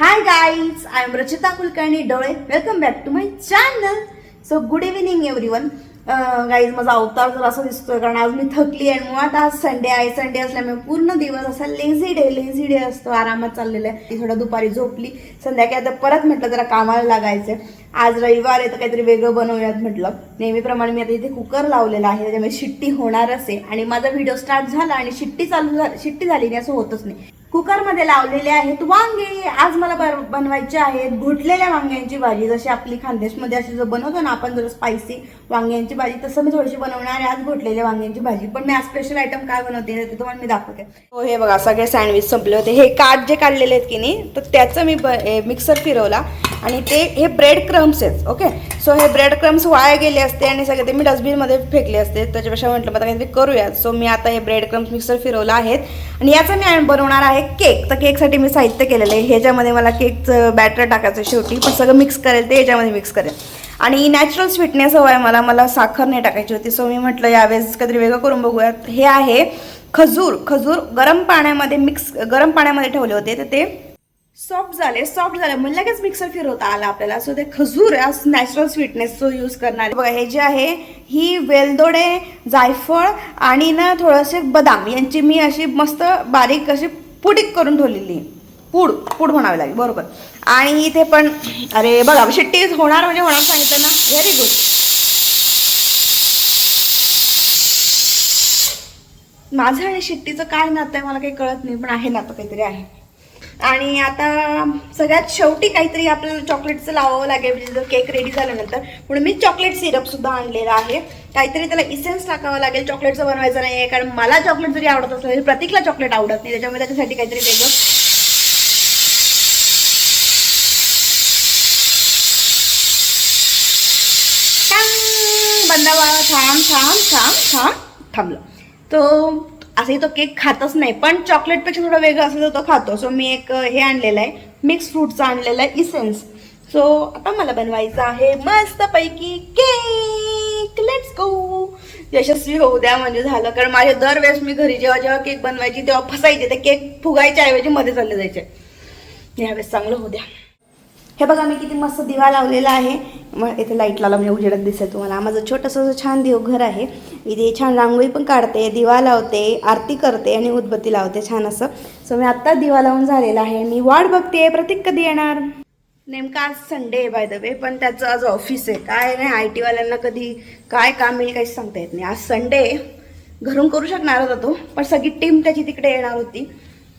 Hi guys I am Rachita Kulkarni डोळे welcome back to my channel so good evening everyone guys माझा अवतार जर असं दिसतोय कारण आज मी थकली आहे. आणि मुळात आज संडे आहे. संडे असल्यामुळे पूर्ण दिवस असा लेझी डे लेझी डे असतो. आरामात चाललेला आहे. ती थोडं दुपारी झोपली. संध्याकाळी आता परत म्हटलं जरा कामाला लागायचं आज रविवार आहे तर काहीतरी वेगळं बनवूयात म्हटलं. नेहमीप्रमाणे मी आता इथे कुकर लावलेला आहे. त्याच्यामुळे शिट्टी होणारच आहे. आणि माझा व्हिडिओ स्टार्ट झाला आणि शिट्टी चालू झा शिट्टी झाली नाही असं होतच नाही. कुकरमध्ये लावलेले आहेत. वांगे आज मला बनवायचे आहेत. घुटलेल्या वांग्यांची भाजी जशी आपली खानदेशमध्ये अशी जो बनवतो ना आपण जर स्पायसी वांग्यांची भाजी तसं मी थोडीशी बनवणार आहे. आज घुटलेल्या वांग्यांची भाजी. पण मी आज स्पेशल आयटम काय बनवते ते तुम्हाला मी दाखवते. हो हे बघा सगळे सँडविच संपले होते. हे काट जे काढलेले आहेत की नाही तर त्याचं मी मिक्सर फिरवला. आणि ते हे ब्रेड क्रम्स आहेत ओके सो हे ब्रेड क्रम्स वाया गेले असते आणि सगळे ते मी डस्टबिनमध्ये फेकले असते. त्याच्यापेक्षा म्हटलं मग काहीतरी करूयात. सो मी आता हे ब्रेड क्रम्स मिक्सर फिरवलं आहेत. आणि याचं मी बनवणार आहे केक. तर केकसाठी मी साहित्य केलेलं आहे. ह्याच्यामध्ये मला केकचं बॅटर टाकायचं शेवटी. पण सगळं मिक्स करेल ते ह्याच्यामध्ये मिक्स करेल. आणि नॅचरल स्वीटनेस हवं आहे मला. मला साखर नाही टाकायची होती. सो मी म्हटलं यावेळेस काहीतरी वेगळं करून बघूयात. हे आहे खजूर. खजूर गरम पाण्यामध्ये मिक्स गरम पाण्यामध्ये ठेवले होते. तर ते सॉफ्ट झाले. सॉफ्ट झाले. म्हणजे लगेच मिक्सर फिरवता आला आपल्याला. सो ते खजूर आज नॅचरल स्वीटनेसचं यूज करणार बघा हे जे आहे ही वेलदोडे जायफळ आणि ना थोडेसे बदाम यांची मी अशी मस्त बारीक अशी पुडीक करून ठेवलेली. पूड पूड म्हणावी लागेल बरोबर. आणि इथे पण अरे बघा शिट्टी होणार म्हणजे होणार सांगितलं ना व्हेरी गुड माझं आणि शिट्टीचं काय नातं आहे मला काही कळत नाही पण आहे नातं काहीतरी आहे. आणि आता सगळ्यात शेवटी काहीतरी आपल्याला चॉकलेटचं लावावं लागेल म्हणजे जर केक रेडी झाल्यानंतर. म्हणून मी चॉकलेट सिरपसुद्धा आणलेला आहे. काहीतरी त्याला इसेन्स टाकावं लागेल. चॉकलेटचं बनवायचं नाही आहे कारण मला चॉकलेट जरी आवडत असलं तरी प्रतीकला चॉकलेट आवडत नाही. त्याच्यामुळे त्याच्यासाठी काहीतरी वेगळं. टँग! बंदावा थांब थांब थांब थांब थांबलं. तो असंही तो केक खातच नाही पण चॉकलेटपेक्षा थोडं वेगळं असेल तर तो खातो. सो मी एक हे आणलेलं आहे मिक्स फ्रूटचं आणलेलं आहे इसेन्स सो आता मला बनवायचं आहे मस्तपैकी केक लेट्स गो यशस्वी होऊ द्या म्हणजे झालं. कारण माझे दरवेळेस मी घरी जेव्हा जेव्हा केक बनवायची तेव्हा फसायचे. ते केक फुगायच्या ऐवजी मध्ये चालले जायचे. यावेळेस चांगलं होऊ द्या. हे बघा मी किती मस्त दिवा लावलेला आहे. मग इथे लाइट लावला म्हणजे उजेडत दिसेल तुम्हाला. माझं छोटंसं असं छान देवघर आहे. इथे छान रांगोळी पण काढते दिवा लावते आरती करते आणि उदबत्ती लावते छान असं. सो मी आत्ता दिवा लावून झालेला आहे. मी वाट बघते प्रतीक कधी येणार? नेमका आज संडे आहे बाय द वे पण त्याचं आज ऑफिस आहे. काय नाही आय टीवाल्यांना कधी काय काम येईल काहीच सांगता येत नाही. आज संडे आहे घरून करू शकणार होता तो पण सगळी टीम त्याची तिकडे येणार होती.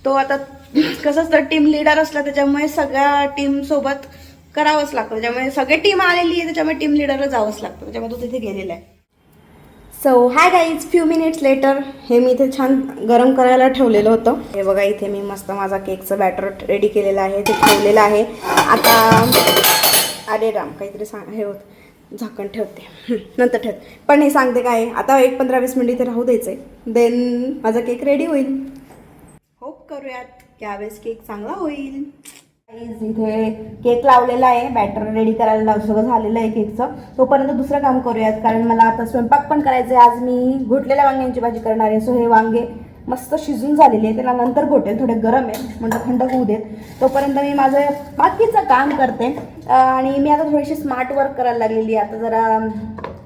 तो आता कसं तर टीम लिडर असला त्याच्यामुळे सगळ्या टीम सोबत करावंच लागतं. त्याच्यामुळे सगळी टीम आलेली आहे त्याच्यामुळे टीम लिडरला जावंच लागतं. त्याच्यामुळे तो तिथे गेलेला आहे. So hi guys few minutes later हे मी इथे छान गरम करायला ठेवलेलं होतं. हे बघा इथे मी मस्त माझा केकचं बॅटर रेडी केलेलं आहे ते ठेवलेलं आहे. आता अरे राम काहीतरी सांग हे होत झाकण ठेवते. नंतर ठेवते. पण हे सांगते काय आता एक पंधरा वीस मिनिट इथे राहू द्यायचं आहे देन माझा केक रेडी होईल. होप करूयात. की यावेळेस केक चांगला होईल. इथे केक लावलेला आहे. बॅटर रेडी करायला लाव सगळं झालेलं आहे केकचं. तोपर्यंत दुसरं काम करूयात कारण मला आता स्वयंपाक पण करायचं आहे आज मी घोटलेल्या वांग्यांची भाजी करणार आहे. सो हे वांगे मस्त शिजून झालेले आहे त्याला नंतर घोटेल. थोडे गरम आहे म्हणजे थंड होऊ देत. तोपर्यंत मी माझं बाकीचं काम करते. आणि मी आता थोडीशी स्मार्ट वर्क करायला लागलेली आहे. आता जरा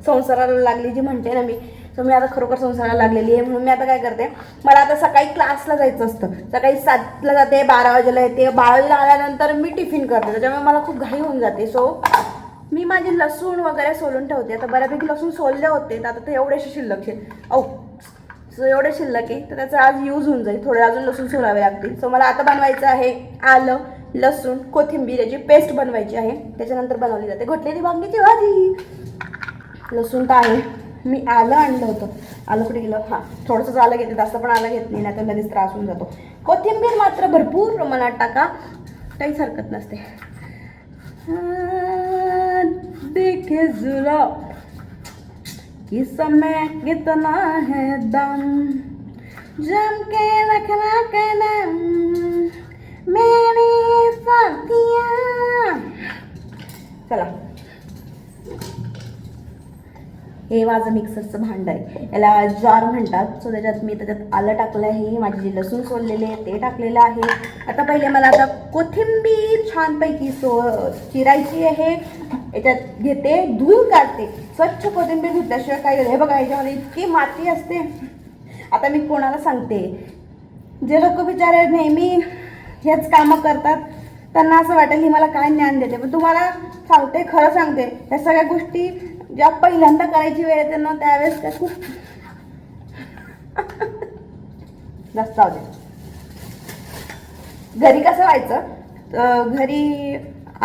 संसाराला लागली जी म्हणते ना मी सो मी आता खरोखर संसाराला लागलेली आहे. म्हणून मी आता काय करते मला आता सकाळी क्लासला जायचं असतं. सकाळी सातला जाते बारा वाजेला येते. बारा वाजेला आल्यानंतर मी टिफिन करते. त्याच्यामुळे मला खूप घाई होऊन जाते. सो मी माझे लसूण वगैरे सोलून ठेवते. आता बऱ्यापैकी लसूण सोलले होते तर आता ते एवढेसे शिल्लक आहे औ सो एवढे शिल्लक आहे तर त्याचा आज यूज होऊन जाईल. थोडे अजून लसूण सोलावे लागतील. सो मला आता बनवायचं आहे आलं लसूण कोथिंबीर याची पेस्ट बनवायची आहे. त्याच्यानंतर बनवली जाते. घोटलेली वांग्याची भाजी. लसूण तर आहे. मी आलं आणलं होतं. आलं कुठे गेलं? हां थोडंसं आलं घेतलं जास्त पण आलं घेत नाही नाही तर लगेच त्रास होऊन जातो. कोथिंबीर मात्र भरपूर प्रमाणात टाका. काहीच हरकत नसते. देखे देखे कि समय कितना है दम. जम के रखना कदम मेरे साथिया. चला. हे माझं मिक्सरचं भांडं आहे. याला जार म्हणतात. सो त्याच्यात मी त्याच्यात आलं टाकलं आहे. माझी जी लसूण सोललेले आहे ते टाकलेलं आहे. आता पहिले मला आता कोथिंबीर छानपैकी सो चिरायची आहे. याच्यात घेते धूळ काढते. स्वच्छ कोथिंबीर धुतल्याशिवाय काय हे बघा याच्यामध्ये इतकी माती असते. आता मी कोणाला सांगते? जे लोक बिचारे नेहमी हेच कामं करतात त्यांना असं वाटेल ही मला काय ज्ञान देते? पण तुम्हाला सांगते खरं सांगते ह्या सगळ्या गोष्टी ज्या पहिल्यांदा करायची वेळ येते ना त्यावेळेस काय खूप जास्त जाऊ घरी कसं व्हायचं? तर घरी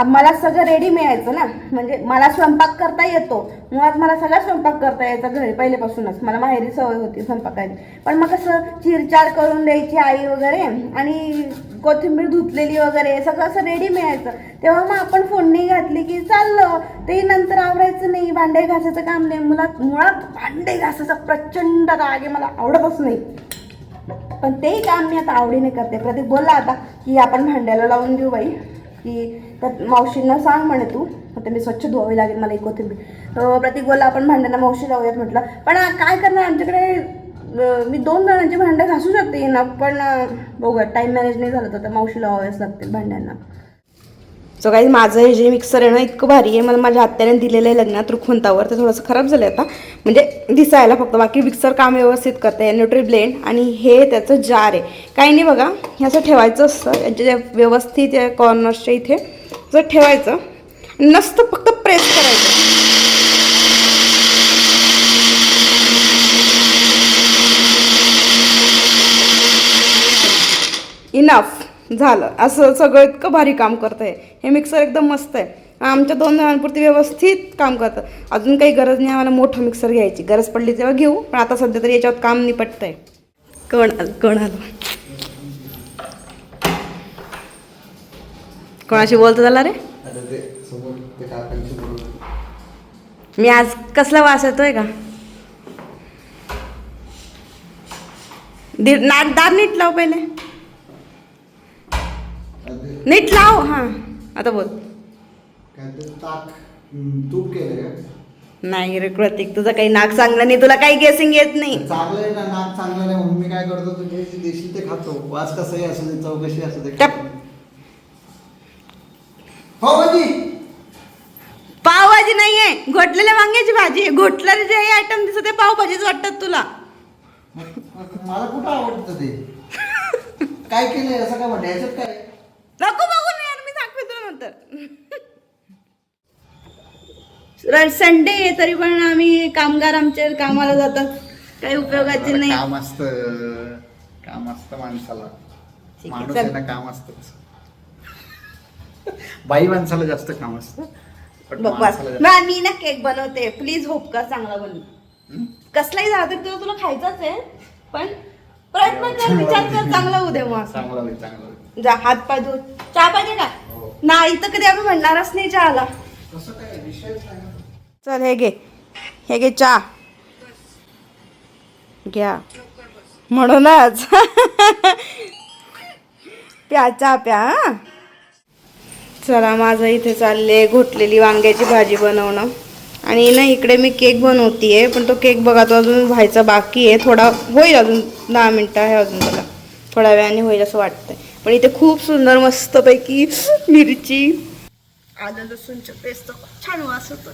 मला सगळं रेडी मिळायचं ना. म्हणजे मला स्वयंपाक करता येतो. मुळात मला सगळा स्वयंपाक करता यायचा घरी पहिल्यापासूनच. मला माहेरी सवय होती स्वयंपाकाची पण मग कसं चिरचार करून द्यायची आई वगैरे आणि कोथिंबीर धुतलेली वगैरे सगळं असं रेडी मिळायचं. तेव्हा मग आपण फोडणी घातली की चाललं. ते नंतर आवरायचं नाही. भांडे घासायचं काम नाही. मुलात मुळात भांडे घासायचा प्रचंड राग आहे. मला आवडतच नाही. पण तेही काम मी आता आवडीने करते. प्रदीप बोलला आता की आपण भांड्याला लावून देऊ बाई. की तर मावशींना सांग म्हणे तू. आता मी स्वच्छ धुवावी लागेल मला एक कोथिंबीर. तर प्रतीक बोलला आपण भांड्यांना मावशी लावूयात म्हटलं. पण काय करणार? आमच्याकडे मी दोन जणांची भांडं घासू शकते ना पण बघा टाईम मॅनेज नाही झालं तर मावशीला मावशी लावाव्याच लागतील भांड्यांना. सो काही माझं हे जे मिक्सर आहे ना इतकं भारी आहे. मला माझ्या आत्याने दिलेलं आहे लग्नात रुखवंतावर. ते थोडंसं खराब झालं आता. म्हणजे दिसायला फक्त. बाकी मिक्सर काम व्यवस्थित करते न्यूट्री ब्लेंड आणि हे त्याचं जार आहे. काही नाही बघा. हे असं ठेवायचं असतं. यांच्या जे व्यवस्थित कॉर्नर्सच्या इथे. जर ठेवायचं. नसतं फक्त प्रेस करायचं. इनफ झालं. असं सगळं इतकं भारी काम करतं आहे हे मिक्सर एकदम मस्त आहे. आमच्या दोन जणांपुरती व्यवस्थित काम करतं. अजून काही गरज नाही आम्हाला मोठं मिक्सर घ्यायची. गरज पडली तेव्हा घेऊ पण आता सध्या तरी याच्यावर काम निपटतं आहे कोण आलं कोण आलं. कोणाशी बोलतो झाला रे? मी आज कसला वास येतोय का? दीड नाट दार नीट लाव पहिले. नीट लाव हां. आता बोल. तूप केलं नाही रे प्रतीक तुझं काही नाक चांगलं नाही तुला काही गेसिंग येत नाही. चांगलं आहे ना नाक चांगलं नाही म्हणून मी काय करतो तू जे देशील ते खातो. वास कसंही असू दे चव कशी असू दे टप. हो भाजी पावभाजी नाहीये घोटलेल्या वांग्याची भाजी आहे. घोटलेले जे आयटम दिसत ते पावभाजीच वाटतात तुला. मला कुठं आवडतं ते? काय केलंय असं काय म्हणतं याच्यात काय नको बघू ना यार मी दाखवे तुला नंतर. संडे आहे तरी पण आम्ही कामगार आमच्या कामाला जातात. काही उपयोगाचे नाही. काम असतं काम असतं माणसाला. माणूस. आहे ना काम असतंच बाई माणसाला जास्त काम असतं मी ना केक बनवते. प्लीज होप कर चांगला बनव? कसलाही झाला तरी तुला खायचाच आहे पण प्रयत्न कर विचार कर चांगला होऊ दे मग. चांगला होईल चांगला जा हात पाय धु चहा पाहिजे का? हो. नाही तर कधी आम्ही म्हणणारच नाही चहाला. चल हे घे. हे घे चहा. घ्या. म्हणूनच. प्या चहा प्या चला माझं इथे चालले घोटलेली वांग्याची भाजी बनवणं. आणि ना इकडे मी केक बनवतीये पण तो केक बघा तो अजून व्हायचा बाकी आहे. थोडा होईल अजून दहा मिनटं आहे अजून त्याला. थोड्या वेळाने होईल असं वाटतंय. पण इथे खूप सुंदर मस्तपैकी मिरची. आलं लसूणच्या पेस्ट छान वास होतो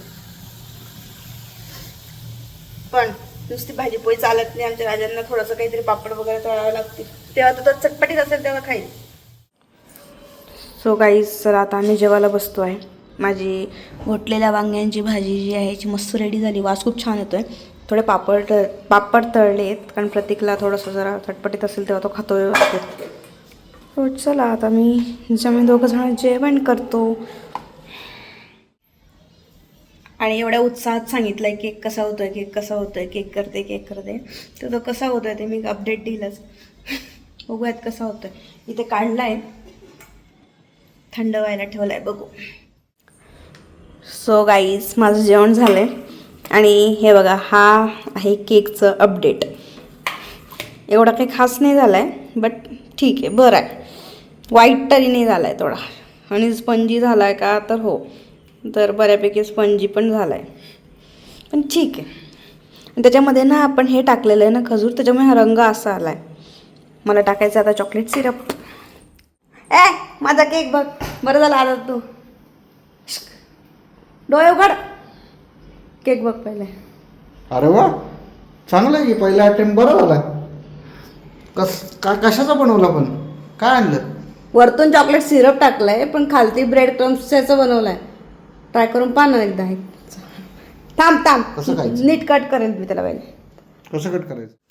पण नुसती भाजी पोळी चालत नाही आमच्या राजांना थोडंसं काहीतरी पापड वगैरे तळावं लागते तेव्हा तर तो चटपटीत असेल तेव्हा खाईल. सो गाईज सर आता आम्ही जेवायला बसतो आहे. माझी घोटलेल्या वांग्यांची भाजी जी आहे ती मस्त रेडी झाली. वास खूप छान येतोय. थोडे पापड तळ पापड तळलेत कारण प्रतीकला थोडंसं जरा चटपटीत असेल तेव्हा तो खातो व्यवस्थित हो चला आता मी आम्ही दोघं जण जेवण करतो. आणि एवढ्या उत्साहात सांगितलंय केक कसा होतोय केक कसा होतोय केक करते केक करते. तर तो कसा होतोय ते मी अपडेट देईलच बघूयात कसा होतोय. इथे काढलाय. थंड व्हायला ठेवलाय बघू. सो गाईज माझं जेवण झालंय. आणि हे बघा हा आहे केकचं अपडेट एवढा काही खास नाही झाला आहे बट ठीक आहे बरं आहे. वाईट तरी नाही झाला आहे थोडा. आणि स्पंजी झाला आहे का तर हो. तर बऱ्यापैकी स्पंजी पण झाला आहे पण ठीक आहे. त्याच्यामध्ये ना आपण हे टाकलेलं आहे ना खजूर त्याच्यामुळे हा रंग असा आला आहे मला टाकायचं आता चॉकलेट सिरप ए माझा केक बघ. बरं झालं आता तू. डोळे उघड. केक बघ पहिले. अरे वा. चांगलं आहे की पहिला अटेम्प्ट बरा झाला. कस का कशाचा बनवला पण? काय आणलं? वरतून चॉकलेट सिरप टाकलंय पण खालती ब्रेड क्रम्सचं बनवलंय. ट्राय करून पहा ना एकदा. हे. थांब थांब. कसं खायचं? नीट कट करेन मी त्याला पहिले. कसं कट करायचं?